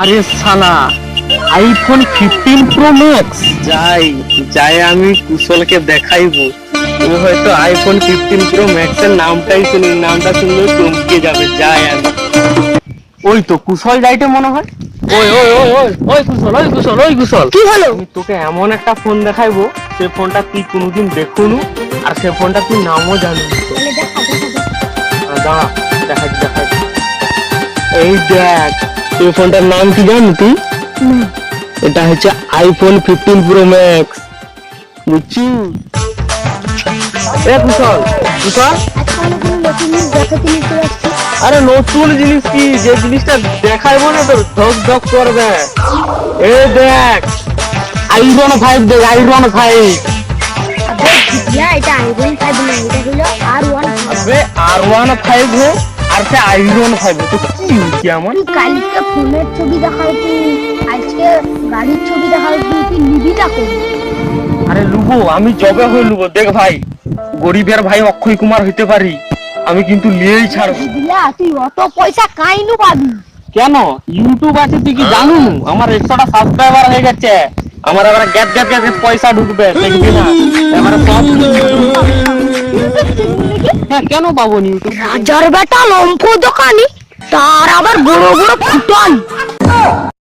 আরে শালা iPhone fifteen pro max যাই যাই আমি কুশলকে দেখাইবো। ও হয়তো আইফোন ফিফটিন প্রো ম্যাক্স এর নামটাই শুনি নামটা শুনলে চমকে যাবে যাই আমি। ওই তো কুশল যাইতে মনে হয়? ওই ওই ওই ওই ওই কুশল ওই কুশল ওই কুশল। কি হলো? আমি তোকে এমন একটা ফোন দেখাইবো সে ফোনটা তুই কোনোদিন দেখুনু আর সে ফোনটা তুই নামও জানিস তাহলে দেখা দেখা দেখা। দাঁড়া দেখাচ্ছি দেখাচ্ছি এই দেখ এই ফোনটার নাম কি জানি তুই? এটা হচ্ছে আইফোন ফিফটিন প্রো ম্যাক্স বুঝছি? এ কুশল আরে নতুন জিনিস কি? যে জিনিসটা দেখাইবো না তোর ধক ধক করবে এ দেখ আইরন ফাইভ দেখ ফাইভ এটা আইফোন ফাইভ না এটা হলো আর ওয়ান আবে আর ওয়ান ফাইভ হে আর সে আইরন তো কি কালকে ফোনের ছবি দেখাও তুই আজকে গাড়ির ছবি দেখাও তুই আরে লুবো আমি জবে হয়ে লুবো। দেখ ভাই গরিবের ভাই অক্ষয় কুমার হইতে পারি আমি কিন্তু লিয়েই ছাড়বো। বুঝলা তুই অত পয়সা কাইনু পাবি? কেন? ইউটিউব আছে তুই কি জানু? আমার একশোটা সাবস্ক্রাইবার হয়ে গেছে। আমার এবার গ্যাপ গ্যাপ গ্যাপ পয়সা ঢুকবে দেখবি না। এবারে সব কেন পাবো রাজার বেটা লম্ফ দোকানি তার আবার বড় বড় ফুটল